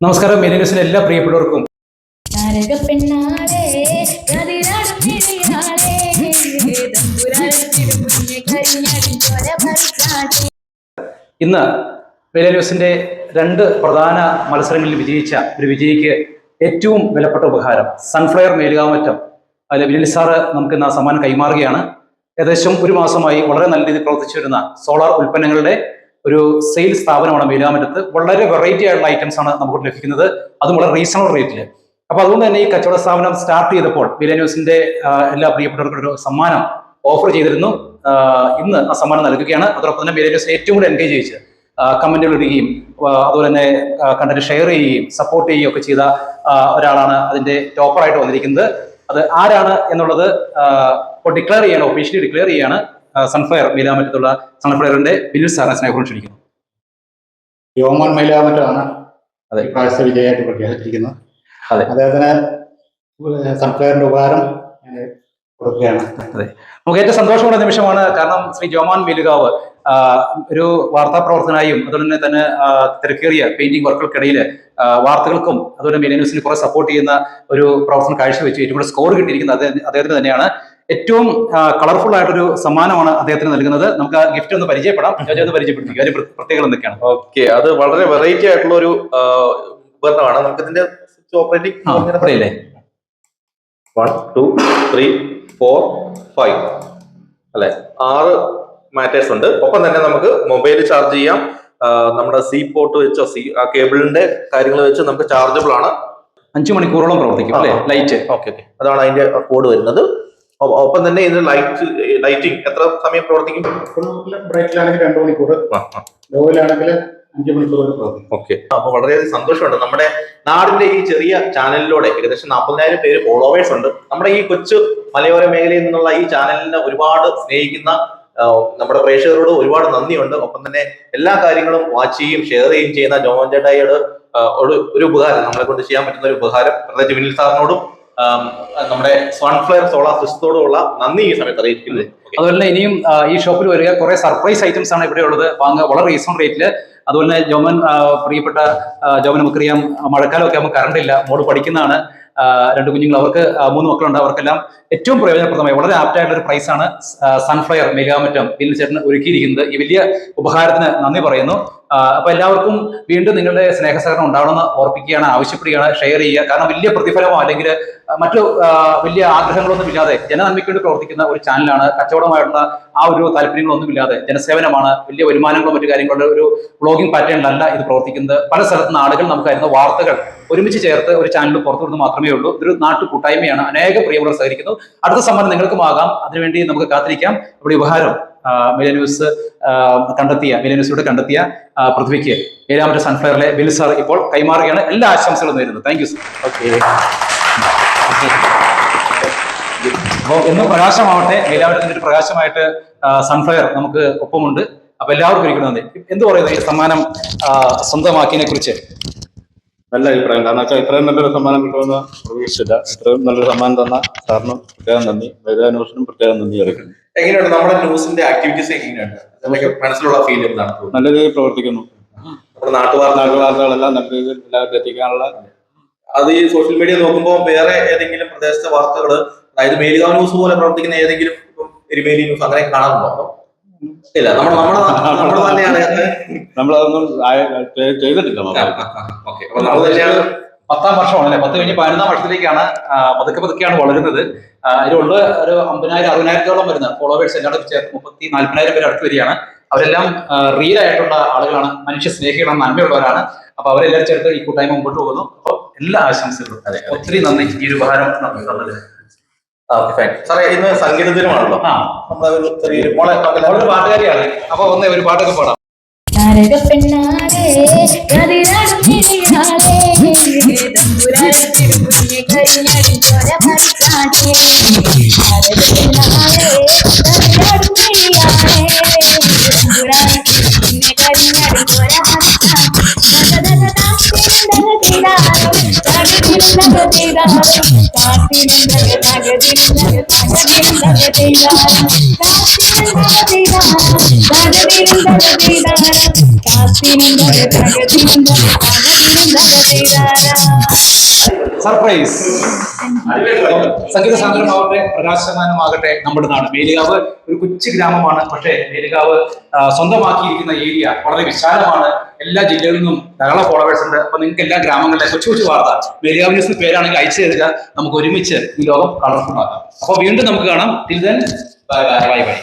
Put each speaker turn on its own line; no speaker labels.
നമസ്കാരം. മെരി ന്യൂസിലെ എല്ലാ പ്രിയപ്പെട്ടവർക്കും ഇന്ന് മെരി ന്യൂസിന്റെ രണ്ട് പ്രധാന മത്സരങ്ങളിൽ വിജയിച്ച ഒരു വിജയിക്ക് ഏറ്റവും വിലപ്പെട്ട ഉപഹാരം സൺഫ്ലയർ മേലുകാമറ്റം. അതിൽ വിനിൽ സാറ് നമുക്ക് ഇന്ന് ആ സമ്മാനം കൈമാറുകയാണ്. ഏകദേശം ഒരു മാസമായി വളരെ നല്ല രീതിയിൽ പ്രവർത്തിച്ചു വരുന്ന സോളാർ ഉൽപ്പന്നങ്ങളുടെ ഒരു സെയിൽ സ്ഥാപനമാണ് മേലുകാമറ്റത്ത്. വളരെ വെറൈറ്റി ആയിട്ടുള്ള ഐറ്റംസ് ആണ് നമുക്ക് ലഭിക്കുന്നത്. അതും വളരെ റീസണബിൾ റേറ്റിൽ അപ്പൊ അതുകൊണ്ട് തന്നെ ഈ കച്ചവട സ്ഥാപനം സ്റ്റാർട്ട് ചെയ്തപ്പോൾ വില ന്യൂസിന്റെ എല്ലാ പ്രിയപ്പെട്ടവർക്കും ഒരു സമ്മാനം ഓഫർ ചെയ്തിരുന്നു. ഇന്ന് ആ സമ്മാനം നൽകുകയാണ്. അതോടൊപ്പം തന്നെ വില ന്യൂസിനെ ഏറ്റവും കൂടുതൽ എൻഗേജ് ചെയ്യിച്ച് കമന്റുകൾ ഇടുകയും അതുപോലെ തന്നെ കണ്ടന്റ് ഷെയർ ചെയ്യുകയും സപ്പോർട്ട് ചെയ്യുകയും ഒക്കെ ചെയ്ത ഒരാളാണ് അതിന്റെ ടോപ്പറായിട്ട് വന്നിരിക്കുന്നത്. അത് ആരാണ് എന്നുള്ളത് ഇപ്പോൾ ഡിക്ലെയർ ചെയ്യാണ് ഒഫീഷ്യലി ഡിക്ലെയർ ചെയ്യാണ്. സൺഫയർ മീലാമറ്റത്തുള്ള സൺഫയറിന്റെ ബിനിൽ സാറിനെ സ്നേഹം ക്ഷണിക്കുന്നു.
യോമോൻ മൈലാമറ്റാണ്
അതെ.
ഇപ്രാവശ്യത്തെ വിജയമായിട്ട് പ്രഖ്യാപിച്ചിരിക്കുന്നത്
അതെ.
അദ്ദേഹത്തിന് സൺഫയറിന്റെ ഉപകാരം കൊടുക്കുകയാണ്.
നമുക്ക് ഏറ്റവും സന്തോഷമുള്ള നിമിഷമാണ് കാരണം ശ്രീ ജോമാൻ മേലുകാവ് ഒരു വാർത്താ പ്രവർത്തനായും അതുപോലെ തന്നെ തന്നെ തിരക്കേറിയ പെയിന്റിംഗ് വർക്കുകൾക്കിടയിൽ വാർത്തകൾക്കും അതുപോലെ മീഡിയ ന്യൂസിന് കുറെ സപ്പോർട്ട് ചെയ്യുന്ന ഒരു പ്രവർത്തനം കാഴ്ചവെച്ച്. ഏറ്റവും കൂടുതൽ സ്കോർ കിട്ടിയിരിക്കുന്നത് അദ്ദേഹ- അദ്ദേഹത്തിന് തന്നെയാണ്. ഏറ്റവും കളർഫുൾ ആയിട്ടൊരു സമ്മാനമാണ് അദ്ദേഹത്തിന് നൽകുന്നത്. നമുക്ക് ആ ഗിഫ്റ്റ് ഒന്ന് പരിചയപ്പെടാം. ജോജി ഒന്ന് പരിചയപ്പെടുത്തി അതിന്റെ പ്രത്യേകത എന്തൊക്കെയാണ്?
ഓക്കെ. അത് വളരെ വെറൈറ്റി ആയിട്ടുള്ള ഒരു ഉപകരണമാണ്. നമുക്ക് ഇതിന്റെ operating one two three four five അല്ലെ? ആറ് മാറ്റേഴ്സ് ഉണ്ട്. ഒപ്പം തന്നെ നമുക്ക് മൊബൈൽ ചാർജ് ചെയ്യാം. നമ്മുടെ സി പോർട്ട് വെച്ചോ സി ആ കേബിളിന്റെ കാര്യങ്ങൾ വെച്ച് നമുക്ക് ചാർജബിൾ ആണ്.
അഞ്ചു മണിക്കൂറോളം പ്രവർത്തിക്കും അല്ലേ? Light
okay okay. അതാണ് അതിന്റെ കോഡ് വരുന്നത്. ഒപ്പം തന്നെ ഇതിന്റെ ലൈറ്റ് ലൈറ്റിംഗ് എത്ര സമയം പ്രവർത്തിക്കും?
ബ്രൈറ്റിലാണെങ്കിൽ രണ്ടു മണിക്കൂർ. ലോയിലാണെങ്കിൽ അഞ്ച്
ഓക്കെ. അപ്പൊ വളരെയധികം സന്തോഷമുണ്ട്. നമ്മുടെ നാടിന്റെ ഈ ചെറിയ ചാനലിലൂടെ ഏകദേശം നാൽപ്പതിനായിരം പേര് ഫോളോവേഴ്സ് ഉണ്ട്. നമ്മുടെ ഈ കൊച്ചു മലയോര മേഖലയിൽ നിന്നുള്ള ഈ ചാനലിനെ ഒരുപാട് സ്നേഹിക്കുന്ന നമ്മുടെ പ്രേക്ഷകരോട് ഒരുപാട് നന്ദിയുണ്ട്. ഒപ്പം തന്നെ എല്ലാ കാര്യങ്ങളും വാച്ച് ചെയ്യുകയും ഷെയർ ചെയ്യുകയും ചെയ്യുന്ന ജോമോൻ ചേട്ടായിയോട് ഒരു ഉപകാരം നമ്മളെ കൊണ്ട് ചെയ്യാൻ പറ്റുന്ന ഒരു ഉപകാരം പ്രത്യേകിച്ച് വിനിൽ സാറിനോടും നമ്മുടെ സൺഫ്ലയർ സോളാർ സിസ്റ്റത്തോടുള്ള നന്ദി ഈ സമയത്ത് അറിയിക്കുന്നത്.
അതുപോലെ തന്നെ ഇനിയും ഈ ഷോപ്പിൽ വരിക. കുറെ സർപ്രൈസ് ഐറ്റംസ് ആണ് ഇവിടെ ഉള്ളത്. വാങ്ങുക വളരെ റീസണബിൾ റേറ്റിൽ അതുപോലെ തന്നെ ജോമൻ പ്രിയപ്പെട്ട ജോമൻ നമുക്കറിയാം മഴക്കാലമൊക്കെ ആകുമ്പോൾ കറണ്ട് ഇല്ല. മോൾ പഠിക്കുന്നതാണ്. രണ്ട് കുഞ്ഞുങ്ങൾ. അവർക്ക് മൂന്ന് മക്കളുണ്ട്. അവർക്കെല്ലാം ഏറ്റവും പ്രയോജനപ്രദമായ വളരെ ആപ്റ്റായിട്ടുള്ള ഒരു പ്രൈസാണ് സൺഫ്ലയർ മെഗാമറ്റം ബിൽ ചേട്ടൻ ഒരുക്കിയിരിക്കുന്നത്. ഈ വലിയ ഉപഹാരത്തിന് നന്ദി പറയുന്നു. അപ്പൊ എല്ലാവർക്കും വീണ്ടും നിങ്ങളുടെ സ്നേഹസഹകരണം ഉണ്ടാവണമെന്ന് ഓർപ്പിക്കുകയാണ് ആവശ്യപ്പെടുകയാണ് ഷെയർ ചെയ്യുക. കാരണം വലിയ പ്രതിഫലമോ അല്ലെങ്കിൽ മറ്റു വലിയ ആഗ്രഹങ്ങളൊന്നും ഇല്ലാതെ ജനനന്മയ്ക്ക് വേണ്ടി പ്രവർത്തിക്കുന്ന ഒരു ചാനലാണ് കച്ചവടമായിട്ടുള്ള ആ ഒരു താല്പര്യങ്ങളൊന്നും ഇല്ലാതെ ജനസേവനമാണ്. വലിയ വരുമാനങ്ങളോ മറ്റു കാര്യങ്ങളുടെ ഒരു ബ്ലോഗിംഗ് പാറ്റേണിലല്ല ഇത് പ്രവർത്തിക്കുന്നത്. പല സ്ഥലത്തുനിന്ന് ആളുകൾ നമുക്ക് വാർത്തകൾ ഒരുമിച്ച് ചേർത്ത് ഒരു ചാനൽ പുറത്തുവിടുന്നു മാത്രമേ ഉള്ളൂ. ഇതൊരു നാട്ടു കൂട്ടായ്മയാണ് അനേക പ്രിയമുള്ളവർ സഹകരിക്കുന്നു അടുത്ത സമ്മാനം നിങ്ങൾക്കും ആകാം. അതിനുവേണ്ടി നമുക്ക് കാത്തിരിക്കാം. ഇവിടെ ഉപഹാരം മില ന്യൂസ് കണ്ടെത്തിയ മില ന്യൂസിലൂടെ കണ്ടെത്തിയ പൃഥ്വിക്ക് ഏഴാമത്തെ സൺഫ്ലയറിലെ ബിൽ സാർ ഇപ്പോൾ കൈമാറുകയാണ്. എല്ലാ ആശംസകളും നേരുന്നു. താങ്ക് യു സർ
ഓക്കെ
അപ്പോൾ ഇന്ന് പ്രകാശമാവട്ടെ. ഏഴാമത്തെ ഒരു പ്രകാശമായിട്ട് സൺഫ്ലയർ നമുക്ക് ഒപ്പമുണ്ട്. അപ്പൊ എല്ലാവർക്കും ഒരിക്കലും നന്ദി എന്ത് പറയുന്നത് ഈ സമ്മാനം സ്വന്തമാക്കിയതിനെ കുറിച്ച്
നല്ല അഭിപ്രായം. കാരണം വെച്ചാൽ ഇത്രയും നല്ലൊരു സമ്മാനം കിട്ടുമെന്ന് പ്രതീക്ഷിച്ചില്ല. ഇത്രയും നല്ലൊരു സമ്മാനം തന്ന സാറിനും പ്രത്യേകം നന്ദി. വേദ ന്യൂസിനും പ്രത്യേകം നന്ദി അറിയിക്കുന്നു.
എങ്ങനെയുണ്ട്? നമ്മുടെ ന്യൂസിന്റെ ആക്ടിവിറ്റീസ് എങ്ങനെയുണ്ട്? അതിലൊക്കെ മനസ്സിലുള്ള ഫീൽ എന്താണ്?
നല്ല രീതിയിൽ പ്രവർത്തിക്കുന്നു.
നമ്മുടെ നാട്ടുവാർത്ത
നാട്ടു വാർത്തകളെല്ലാം നല്ല രീതിയിൽ എല്ലാവരും എത്തിക്കാനുള്ള
അത് ഈ സോഷ്യൽ മീഡിയ നോക്കുമ്പോൾ വേറെ ഏതെങ്കിലും പ്രദേശത്തെ വാർത്തകൾ അതായത് മേലുകാവ് ന്യൂസ് പോലെ പ്രവർത്തിക്കുന്ന ഏതെങ്കിലും എരിമേലി ന്യൂസ് അങ്ങനെ കാണാറുണ്ടോ? ഇല്ല നമ്മൾ നമ്മൾ തന്നെയാണ്.
നമ്മളതൊന്നും ചെയ്തിട്ടില്ല നമ്മൾ.
ഓക്കെ. അപ്പൊ നമ്മൾ തന്നെയാണ്
പത്താം വർഷമാണ് അല്ലെ പത്ത് കഴിഞ്ഞ് പതിനൊന്നാം വർഷത്തിലേക്കാണ് പതുക്കെ പതുക്കെയാണ് വളരുന്നത്. അതിലുള്ള ഒരു അമ്പതിനായിരം അറുപതിനായിരത്തോളം വരുന്ന ഫോളോവേഴ്സ് എല്ലാവരും ചേർത്ത് മുപ്പത്തി നാല്പതിനായിരം പേര് അടുത്ത് വരികയാണ്. അവരെല്ലാം റിയൽ ആയിട്ടുള്ള ആളുകളാണ് മനുഷ്യ സ്നേഹികളാണ് നന്മയുള്ളവരാണ്. അപ്പൊ അവരെല്ലാവരും ചേർത്ത് ഈ കൂട്ടായ്മ മുമ്പോട്ട് പോകുന്നു. അപ്പൊ എല്ലാ ആശംസകളും. ഒത്തിരി നന്ദി ഈ ഒരു ഉപഹാരം നന്ദി തന്നത്.
സാറേ ഇന്ന് സംഗീത ദിനമാണല്ലോ
ആ.
നമ്മുടെ ഒരു മോളെ
അവളൊരു പാട്ടുകാരിയാണ്. അപ്പൊ ഒന്ന് ഒരു പാട്ടൊക്കെ പാടാം.
Happy birthday,
സർപ്രൈസ് സംഗീത സാന്ദ്രമാവട്ടെ പ്രകാശമാനമാകട്ടെ നമ്മുടെ നാട്. മേലുകാവ് ഒരു കൊച്ചു ഗ്രാമമാണ്. പക്ഷേ മേലുകാവ് സ്വന്തമാക്കിയിരിക്കുന്ന ഏരിയ വളരെ വിശാലമാണ്. എല്ലാ ജില്ലകളിൽ നിന്നും ധാരാളം ഫോളോവേഴ്സ് ഉണ്ട്. അപ്പൊ നിങ്ങൾക്ക് എല്ലാ ഗ്രാമങ്ങളിലെ കൊച്ചു കൊച്ചു വാർത്ത മേലുകാവ് ന്യൂസ് പേരാണെങ്കിൽ അയച്ചു തരിക. നമുക്ക് ഒരുമിച്ച് ഈ ലോകം കളർഫുൾ ആക്കാം അപ്പൊ വീണ്ടും നമുക്ക് കാണാം. Bye bye bye